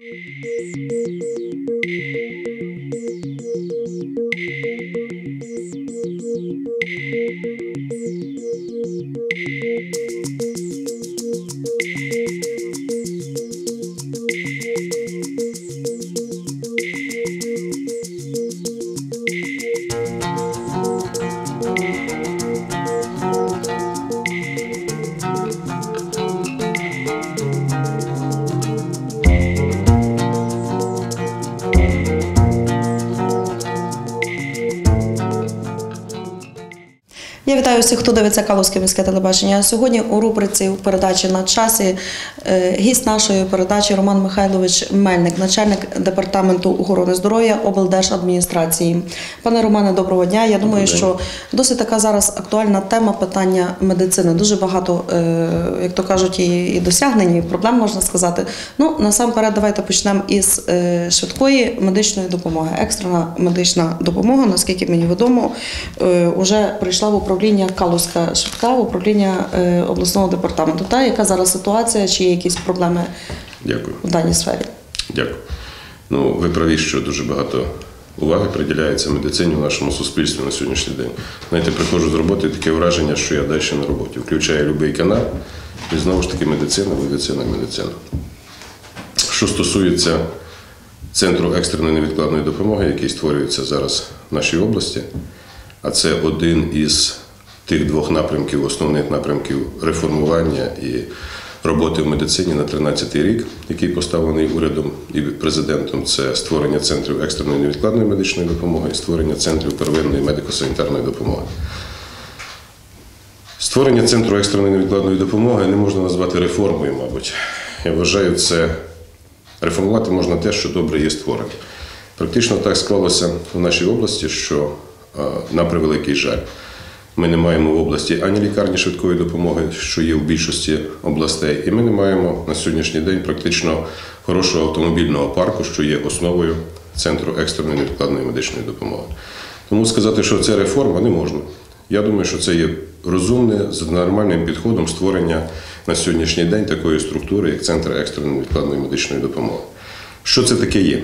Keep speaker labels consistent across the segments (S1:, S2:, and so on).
S1: Thank you. Я вітаю всіх, хто дивиться Калузьке міське телебачення. Сьогодні у рубриці у передачі на часі е, гість нашої передачі Роман Михайлович Мельник, начальник департаменту охорони здоров'я облдержадміністрації. Пане Романе, доброго дня. Я думаю, що досить така зараз актуальна тема питання медицини. Дуже багато, е, як то кажуть, і, досягнень, і проблем можна сказати. Ну насамперед, давайте почнемо із е, швидкої медичної допомоги. Екстрена медична допомога, наскільки мені відомо, вже прийшла в управління Калузька швидка, управління е, обласного департаменту. Та яка зараз ситуація, чи є якісь проблеми
S2: Дякую.
S1: в даній сфері?
S2: Дякую. Ну, ви праві, що дуже багато уваги приділяється медицині в нашому суспільстві на сьогоднішній день. Знаєте, приходжу з роботи таке враження, що я далі на роботі. Включаю будь-який канал, і знову ж таки медицина, медицина, медицина. Що стосується центру екстреної невідкладної допомоги, який створюється зараз в нашій області, а це один із тих двох напрямків, основних напрямків реформування і роботи в медицині на 13-й рік, який поставлений урядом і президентом, це створення центрів екстреної невідкладної медичної допомоги і створення центрів первинної медико-санітарної допомоги. Створення центру екстреної невідкладної допомоги не можна назвати реформою, мабуть. Я вважаю, це реформувати можна те, що добре є створено. Практично так склалося в нашій області, що е, на превеликий жаль, ми не маємо в області ані лікарні швидкої допомоги, що є в більшості областей, і ми не маємо на сьогоднішній день практично хорошого автомобільного парку, що є основою центру екстреної невідкладної медичної допомоги. Тому сказати, що це реформа, не можна. Я думаю, що це є розумне, з нормальним підходом створення на сьогоднішній день такої структури, як Центр екстреної невідкладної медичної допомоги. Що це таке є?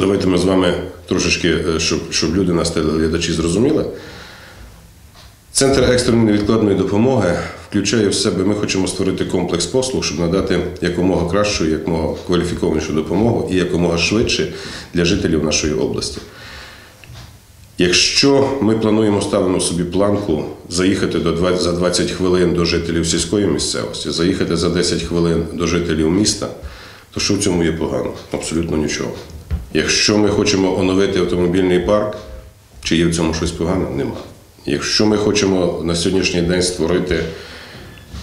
S2: Давайте ми з вами трошечки, е, щоб, щоб люди нас телеглядачі зрозуміли. Центр екстреної невідкладної допомоги включає в себе, ми хочемо створити комплекс послуг, щоб надати якомога кращу, якомога кваліфікованішу допомогу і якомога швидше для жителів нашої області. Якщо ми плануємо ставимо собі планку заїхати до 20, за 20 хвилин до жителів сільської місцевості, заїхати за 10 хвилин до жителів міста, то що в цьому є погано? Абсолютно нічого. Якщо ми хочемо оновити автомобільний парк, чи є в цьому щось погане? Нема. Якщо ми хочемо на сьогоднішній день створити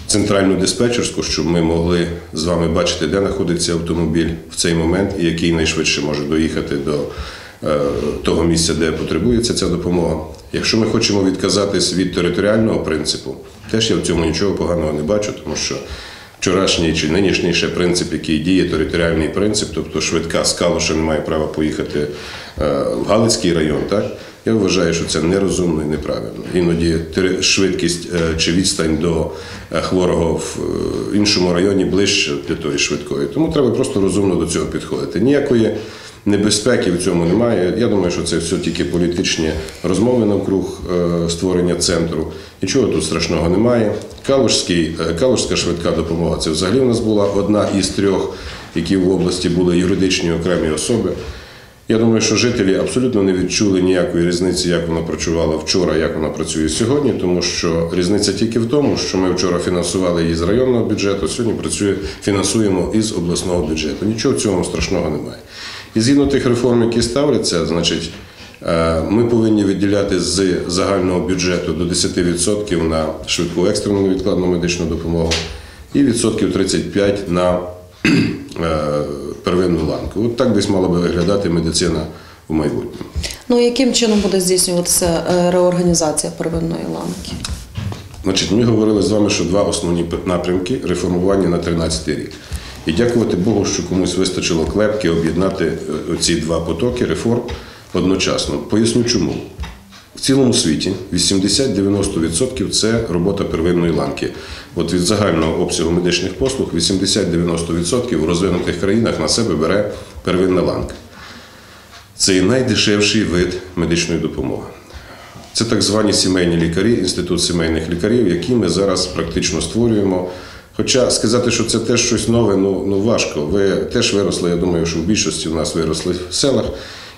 S2: центральну диспетчерську, щоб ми могли з вами бачити, де знаходиться автомобіль в цей момент і який найшвидше може доїхати до е, того місця, де потребується ця допомога. Якщо ми хочемо відказатись від територіального принципу, теж я в цьому нічого поганого не бачу, тому що вчорашній чи нинішній ще принцип, який діє, територіальний принцип, тобто швидка з Калуша не має права поїхати е, в Галицький район, так? Я вважаю, що це нерозумно і неправильно. Іноді швидкість е, чи відстань до е, хворого в е, іншому районі ближче для тої швидкої. Тому треба просто розумно до цього підходити. Ніякої небезпеки в цьому немає. Я думаю, що це все тільки політичні розмови навкруг створення центру. Нічого тут страшного немає. Калужський, Калужська швидка допомога це взагалі в нас була одна із трьох, які в області були юридичні окремі особи. Я думаю, що жителі абсолютно не відчули ніякої різниці, як вона працювала вчора, як вона працює сьогодні, тому що різниця тільки в тому, що ми вчора фінансували її з районного бюджету, сьогодні працює, фінансуємо із обласного бюджету. Нічого в цьому страшного немає. І згідно тих реформ, які ставляться, значить, е, ми повинні виділяти з загального бюджету до 10% на швидку екстрену невідкладну медичну допомогу і відсотків 35 на е, первинну ланку. От так десь мала би виглядати медицина в майбутньому.
S1: Ну яким чином буде здійснюватися е, реорганізація первинної ланки?
S2: Значить, ми говорили з вами, що два основні напрямки реформування на 13 рік. І дякувати Богу, що комусь вистачило клепки об'єднати е, ці два потоки реформ одночасно. Поясню чому. Цілому світі 80-90% це робота первинної ланки. От від загального обсягу медичних послуг 80-90% в розвинутих країнах на себе бере первинна ланка. Це і найдешевший вид медичної допомоги. Це так звані сімейні лікарі, інститут сімейних лікарів, які ми зараз практично створюємо. Хоча сказати, що це теж щось нове, ну, ну важко. Ви теж виросли, я думаю, що в більшості у нас виросли в селах.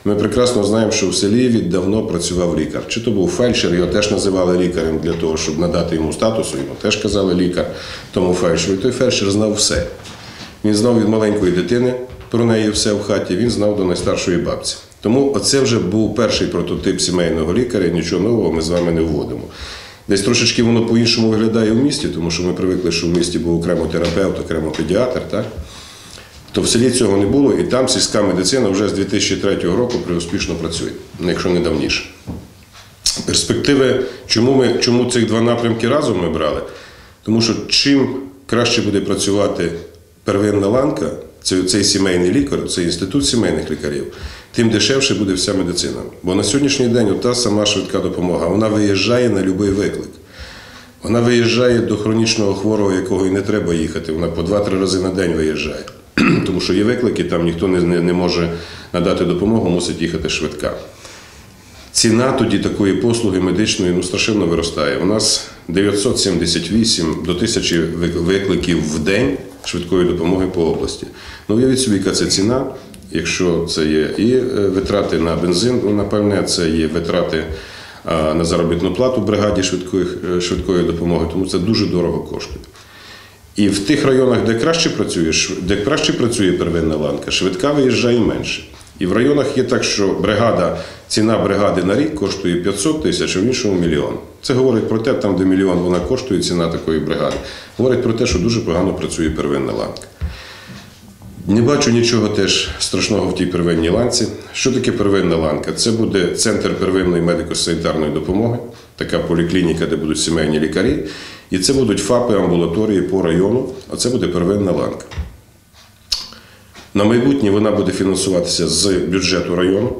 S2: Ми прекрасно знаємо, що в селі віддавно працював лікар. Чи то був фельдшер, його теж називали лікарем для того, щоб надати йому статусу, йому теж казали лікар, тому фельдшеру. І той фельдшер знав все. Він знав від маленької дитини про неї все в хаті, він знав до найстаршої бабці. Тому оце вже був перший прототип сімейного лікаря, нічого нового ми з вами не вводимо. Десь трошечки воно по-іншому виглядає в місті, тому що ми привикли, що в місті був окремо терапевт, окремо педіатр, так? То в селі цього не було, і там сільська медицина вже з 2003 року преуспішно працює, якщо не давніше. Перспективи, чому, ми, чому цих два напрямки разом ми брали? Тому що чим краще буде працювати первинна ланка, це цей сімейний лікар, це інститут сімейних лікарів, тим дешевше буде вся медицина. Бо на сьогоднішній день та сама швидка допомога, вона виїжджає на будь-який виклик. Вона виїжджає до хронічного хворого, якого і не треба їхати. Вона по 2-3 рази на день виїжджає. Тому що є виклики, там ніхто не, не, не може надати допомогу, мусить їхати швидка. Ціна тоді такої послуги медичної ну, страшенно виростає. У нас 978 до 1000 викликів в день швидкої допомоги по області. Ну, уявіть собі, яка це ціна, якщо це є і е, витрати на бензин, ну, напевне, це є витрати на заробітну плату бригаді швидкої, е, швидкої допомоги, тому це дуже дорого коштує. І в тих районах, де краще працює, де краще працює первинна ланка, швидка виїжджає менше. І в районах є так, що бригада, ціна бригади на рік коштує 500 тисяч, а в іншому мільйон. Це говорить про те, там, де мільйон вона коштує ціна такої бригади. Говорить про те, що дуже погано працює первинна ланка. Не бачу нічого теж страшного в тій первинній ланці. Що таке первинна ланка? Це буде центр первинної медико-санітарної допомоги, така поліклініка, де будуть сімейні лікарі. І це будуть ФАПи, амбулаторії по району, а це буде первинна ланка. На майбутнє вона буде фінансуватися з бюджету району,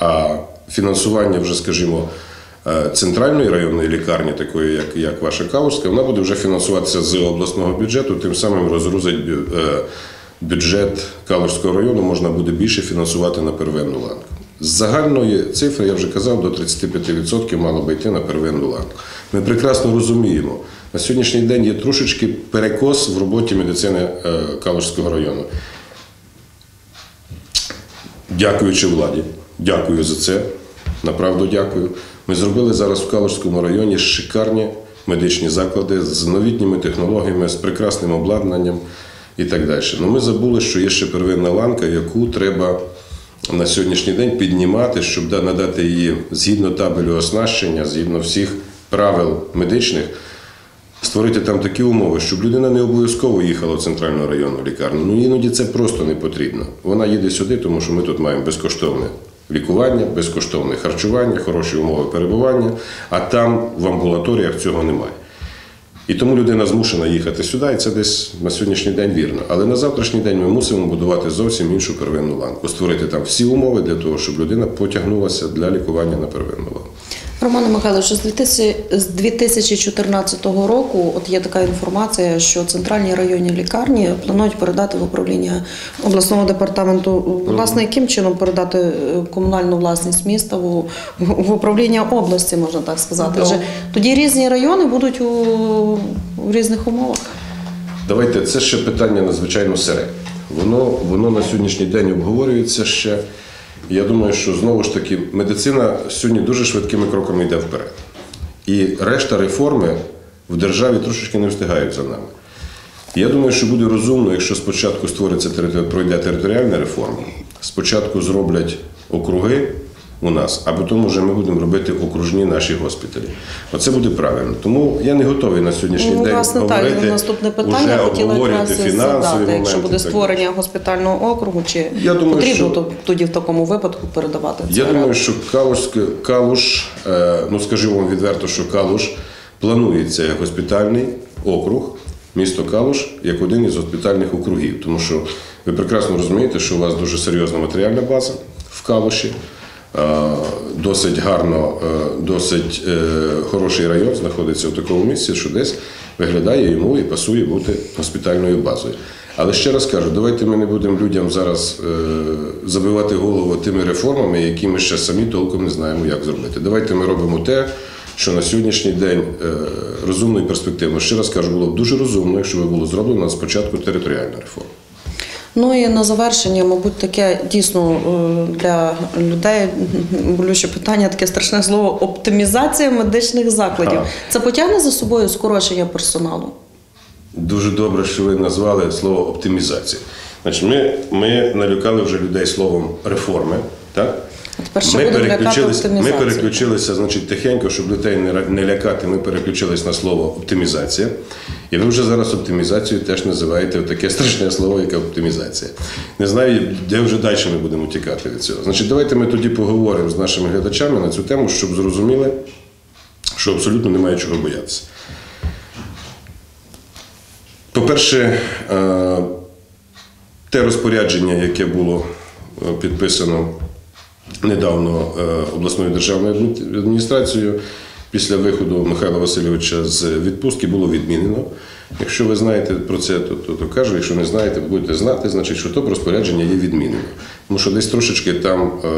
S2: а фінансування вже, скажімо, е, центральної районної лікарні, такої як, як ваша Калужська, вона буде вже фінансуватися з обласного бюджету, тим самим розгрузить е, бюджет Калужського району, можна буде більше фінансувати на первинну ланку. З загальної цифри, я вже казав, до 35% мало би йти на первинну ланку. Ми прекрасно розуміємо, на сьогоднішній день є трошечки перекос в роботі медицини е, Калужського району. Дякуючи владі, дякую за це. Направду дякую. Ми зробили зараз в Калужському районі шикарні медичні заклади з новітніми технологіями, з прекрасним обладнанням і так далі. Ну ми забули, що є ще первинна ланка, яку треба на сьогоднішній день піднімати, щоб надати її згідно табелю оснащення, згідно всіх правил медичних. Створити там такі умови, щоб людина не обов'язково їхала в центральну районну лікарню. Ну іноді це просто не потрібно. Вона їде сюди, тому що ми тут маємо безкоштовне лікування, безкоштовне харчування, хороші умови перебування, а там в амбулаторіях цього немає. І тому людина змушена їхати сюди, і це десь на сьогоднішній день вірно. Але на завтрашній день ми мусимо будувати зовсім іншу первинну ланку, створити там всі умови для того, щоб людина потягнулася для лікування на первинну ланку.
S1: Романе Михайловичу, з 2014 року от є така інформація, що центральні районні лікарні планують передати в управління обласного департаменту. Власне, яким чином передати е, комунальну власність міста в, в управління області, можна так сказати.
S3: Ну.
S1: Вже тоді різні райони будуть у, у різних умовах.
S2: Давайте це ще питання надзвичайно сере. Воно, воно на сьогоднішній день обговорюється ще. Я думаю, що знову ж таки медицина сьогодні дуже швидкими кроками йде вперед. І решта реформи в державі трошечки не встигають за нами. Я думаю, що буде розумно, якщо спочатку створиться пройде територіальна реформа, спочатку зроблять округи у нас, а потім вже ми будемо робити окружні наші госпіталі. Оце буде правильно. Тому я не готовий на сьогоднішній
S1: Ну,
S2: день
S1: власне, так,
S2: говорити,
S1: наступне
S2: уже
S1: питання хотіла
S2: обговорювати фінансові
S1: задати, якщо буде створення госпітального округу, чи
S2: Я думаю,
S1: потрібно
S2: що-
S1: тоді в такому випадку передавати це?
S2: Я думаю, що Калуш, Калуш, е, ну скажу вам відверто, що Калуш планується як госпітальний округ, місто Калуш, як один із госпітальних округів. Тому що ви прекрасно розумієте, що у вас дуже серйозна матеріальна база в Калуші. Е, досить гарно, е, досить е, хороший район знаходиться в такому місці, що десь виглядає йому і пасує бути госпітальною базою. Але ще раз кажу, давайте ми не будемо людям зараз забивати голову тими реформами, які ми ще самі толком не знаємо, як зробити. Давайте ми робимо те, що на сьогоднішній день розумно і перспективно. Ще раз кажу, було б дуже розумно, якщо було зроблено спочатку територіальна реформа.
S1: Ну і на завершення, мабуть, таке дійсно е, для людей болюче питання, таке страшне слово оптимізація медичних закладів. Це потягне за собою скорочення персоналу.
S2: Дуже добре, що ви назвали слово оптимізація. Значить, ми, ми налюкали вже людей словом реформи. Так? Ми переключилися, ми переключилися, значить, тихенько, щоб людей не, лякати, ми переключились на слово оптимізація. І ви вже зараз оптимізацію теж називаєте таке страшне слово, як оптимізація. Не знаю, де вже далі ми будемо тікати від цього. Значить, давайте ми тоді поговоримо з нашими глядачами на цю тему, щоб зрозуміли, що абсолютно немає чого боятися. По-перше, е, те розпорядження, яке було е, підписано недавно е, обласною державною адміністрацією після виходу Михайла Васильовича з відпустки було відмінено. Якщо ви знаєте про це, то, то, то кажу, якщо не знаєте, будете знати, значить, що то розпорядження є відмінено. Тому що десь трошечки там, е,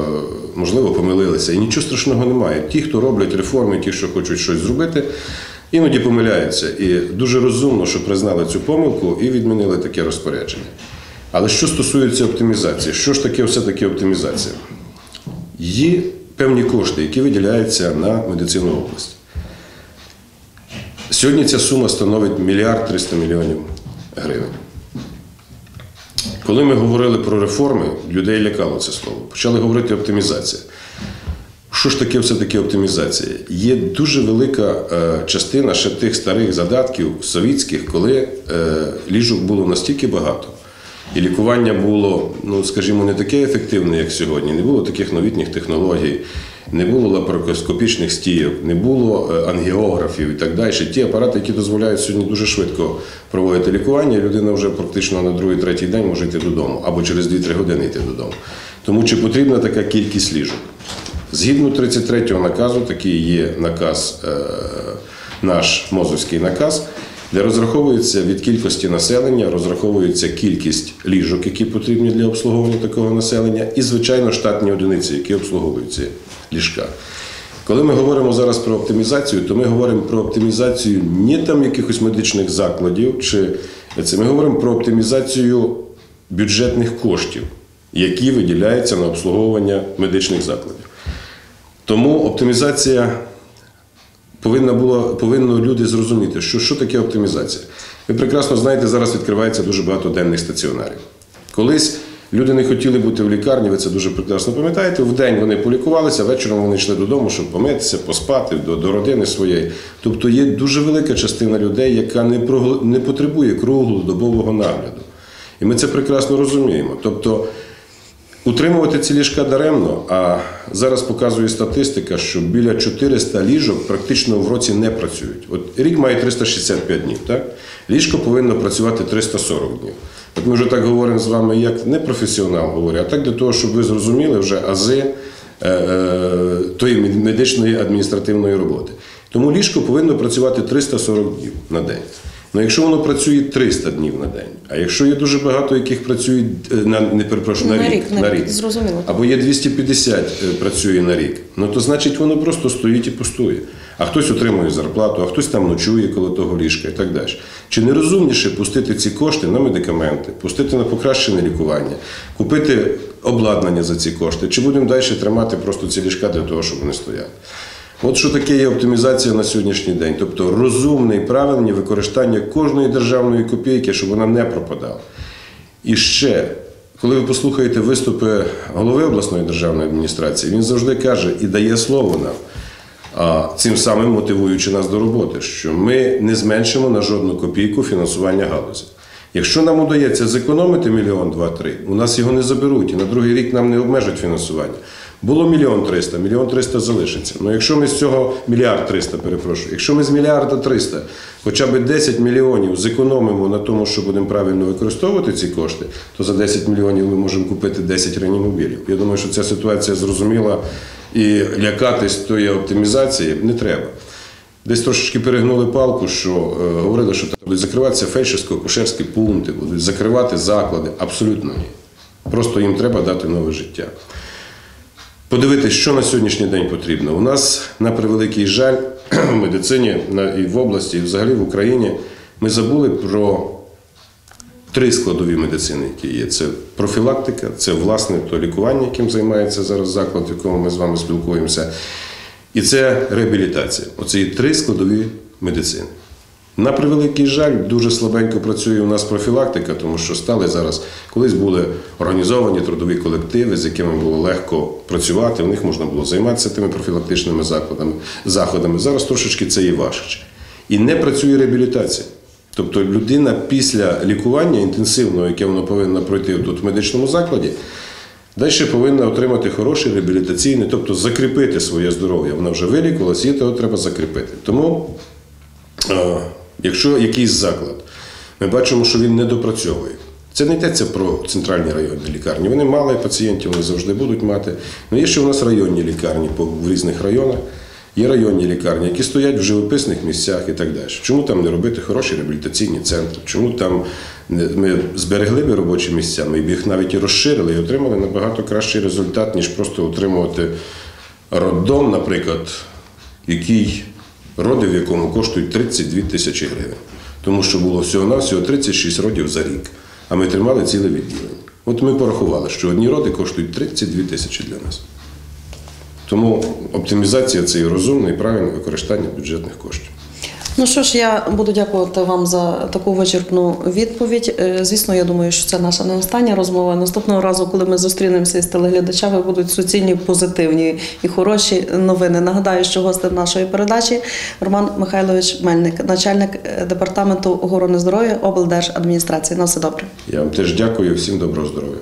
S2: можливо, помилилися. І нічого страшного немає. Ті, хто роблять реформи, ті, що хочуть щось зробити, іноді помиляються. І дуже розумно, що признали цю помилку і відмінили таке розпорядження. Але що стосується оптимізації, що ж таке все-таки оптимізація? Є певні кошти, які виділяються на медицину області. Сьогодні ця сума становить мільярд 300 мільйонів гривень. Коли ми говорили про реформи, людей лякало це слово. Почали говорити оптимізація. Що ж таке все-таки оптимізація? Є дуже велика е, частина ще тих старих задатків совітських, коли е, ліжок було настільки багато, і лікування було, ну скажімо, не таке ефективне, як сьогодні. Не було таких новітніх технологій, не було лапароскопічних стійок, не було е, ангіографів і так далі. Ті апарати, які дозволяють сьогодні дуже швидко проводити лікування, людина вже практично на другий, третій день може йти додому або через 2-3 години йти додому. Тому чи потрібна така кількість ліжок? Згідно 33-го наказу, такий є наказ, е, наш мозовський наказ, де розраховується від кількості населення, розраховується кількість ліжок, які потрібні для обслуговування такого населення, і, звичайно, штатні одиниці, які обслуговують ці ліжка. Коли ми говоримо зараз про оптимізацію, то ми говоримо про оптимізацію не там якихось медичних закладів, чи це ми говоримо про оптимізацію бюджетних коштів, які виділяються на обслуговування медичних закладів. Тому оптимізація повинна було, повинно люди зрозуміти, що, що таке оптимізація. Ви прекрасно знаєте, зараз відкривається дуже багато денних стаціонарів. Колись люди не хотіли бути в лікарні, ви це дуже прекрасно пам'ятаєте. Вдень вони полікувалися, вечором вони йшли додому, щоб помитися, поспати до, до родини своєї. Тобто є дуже велика частина людей, яка не, прогл- не потребує круглодобового нагляду. І ми це прекрасно розуміємо. Тобто, Утримувати ці ліжка даремно, а зараз показує статистика, що біля 400 ліжок практично в році не працюють. От рік має 365 днів, так? Ліжко повинно працювати 340 днів. От ми вже так говоримо з вами, як не професіонал говорю, а так для того, щоб ви зрозуміли вже ази е, е, тої медичної адміністративної роботи. Тому ліжко повинно працювати 340 днів на день. Ну, якщо воно працює 300 днів на день, а якщо є дуже багато, яких працюють е, на не перепрошую, на,
S1: На
S2: рік,
S1: рік, на рік, зрозуміло.
S2: або є 250 е, працює на рік, ну то значить воно просто стоїть і пустує. А хтось отримує зарплату, а хтось там ночує коло того ліжка і так далі. Чи не розумніше пустити ці кошти на медикаменти, пустити на покращене лікування, купити обладнання за ці кошти, чи будемо далі тримати просто ці ліжка для того, щоб вони стояли? От що таке є оптимізація на сьогоднішній день, тобто розумне і правильне використання кожної державної копійки, щоб вона не пропадала. І ще, коли ви послухаєте виступи голови обласної державної адміністрації, він завжди каже і дає слово нам, а цим самим мотивуючи нас до роботи, що ми не зменшимо на жодну копійку фінансування галузі. Якщо нам удається зекономити мільйон два-три, у нас його не заберуть, і на другий рік нам не обмежать фінансування. Було мільйон триста, мільйон триста залишиться. Ну якщо ми з цього мільярд триста, перепрошую, якщо ми з мільярда триста хоча б 10 мільйонів зекономимо на тому, що будемо правильно використовувати ці кошти, то за 10 мільйонів ми можемо купити 10 реанімобілів. Я думаю, що ця ситуація зрозуміла і лякатись тої оптимізації не треба. Десь трошечки перегнули палку, що е, говорили, що там будуть закриватися фельдшерсько-акушерські пункти, будуть закривати заклади. Абсолютно ні. Просто їм треба дати нове життя. Подивитись, що на сьогоднішній день потрібно. У нас, на превеликий жаль, в медицині і в області, і взагалі в Україні ми забули про три складові медицини, які є: це профілактика, це власне то лікування, яким займається зараз заклад, в якому ми з вами спілкуємося, і це реабілітація. Оце три складові медицини. На превеликий жаль, дуже слабенько працює у нас профілактика, тому що стали зараз, колись були організовані трудові колективи, з якими було легко працювати, в них можна було займатися тими профілактичними закладами, заходами. Зараз трошечки це є важче. І не працює реабілітація. Тобто людина після лікування інтенсивного, яке вона повинна пройти тут в медичному закладі, далі повинна отримати хороший реабілітаційний, тобто закріпити своє здоров'я. Вона вже вилікувалася, її того треба закріпити. Тому Е, Якщо якийсь заклад, ми бачимо, що він не допрацьовує. Це не йдеться про центральні районні лікарні. Вони мали пацієнтів, вони завжди будуть мати. Ну є ще у нас районні лікарні в різних районах. Є районні лікарні, які стоять в живописних місцях і так далі. Чому там не робити хороші реабілітаційні центри? Чому там ми зберегли би робочі місця, ми б їх навіть і розширили і отримали набагато кращий результат, ніж просто отримувати роддом, наприклад, який роди, в якому коштують 32 тисячі гривень. Тому що було всього-навсього 36 родів за рік, а ми тримали ціле відділення. От ми порахували, що одні роди коштують 32 тисячі для нас. Тому оптимізація це і розумне і правильне використання бюджетних коштів.
S1: Ну що ж, я буду дякувати вам за таку вичерпну відповідь. Е, Звісно, я думаю, що це наша не остання розмова. Наступного разу, коли ми зустрінемося із телеглядачами, будуть суцільні, позитивні і хороші новини. Нагадаю, що гостем нашої передачі Роман Михайлович Мельник, начальник е, департаменту охорони здоров'я облдержадміністрації. На все добре.
S2: Я вам теж дякую, всім доброго здоров'я.